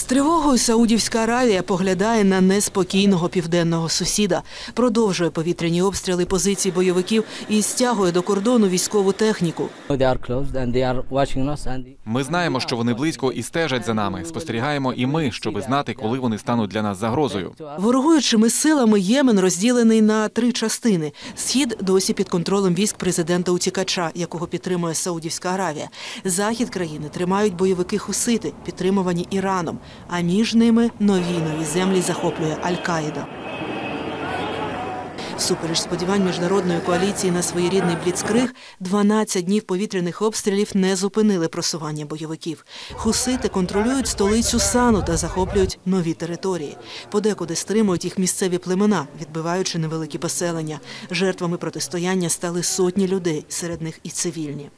З тривогою Саудівська Аравія поглядає на неспокійного південного сусіда, продовжує повітряні обстріли позицій бойовиків і стягує до кордону військову техніку. Ми знаємо, що вони близько і стежать за нами. Спостерігаємо і ми, щоби знати, коли вони стануть для нас загрозою. Ворогуючими силами Ємен розділений на три частини. Схід досі під контролем військ президента утікача, якого підтримує Саудівська Аравія. Захід країни тримають бойовики хусити, підтримувані Іраном. А між ними нові нові землі захоплює Аль-Каїда. Всупереч сподівань міжнародної коаліції на своєрідний бліцкриг, 12 днів повітряних обстрілів не зупинили просування бойовиків. Хусити контролюють столицю Сану та захоплюють нові території. Подекуди стримують їх місцеві племена, відбиваючи невеликі поселення. Жертвами протистояння стали сотні людей, серед них і цивільні.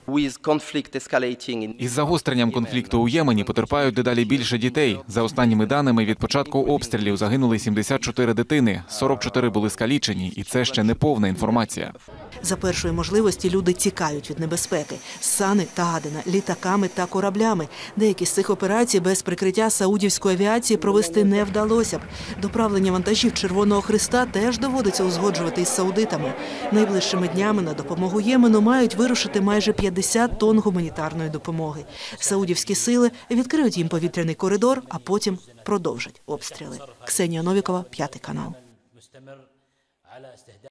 Із загостренням конфлікту у Ємені потерпають дедалі більше дітей. За останніми даними, від початку обстрілів загинули 74 дитини, 44 були скалічені, і це ще не повна інформація. За першої можливості люди тікають від небезпеки Сани та Адена, літаками та кораблями. Деякі з цих операцій без прикриття саудівської авіації провести не вдалося б. Доправлення вантажів Червоного Христа теж доводиться узгоджувати із саудитами. Найближчими днями на допомогу Ємену мають вирушити майже 50 тонн гуманітарної допомоги. Саудівські сили відкриють їм повітряний коридор, а потім продовжать обстріли. Ксенія Новікова, п'ятий канал. على استهداف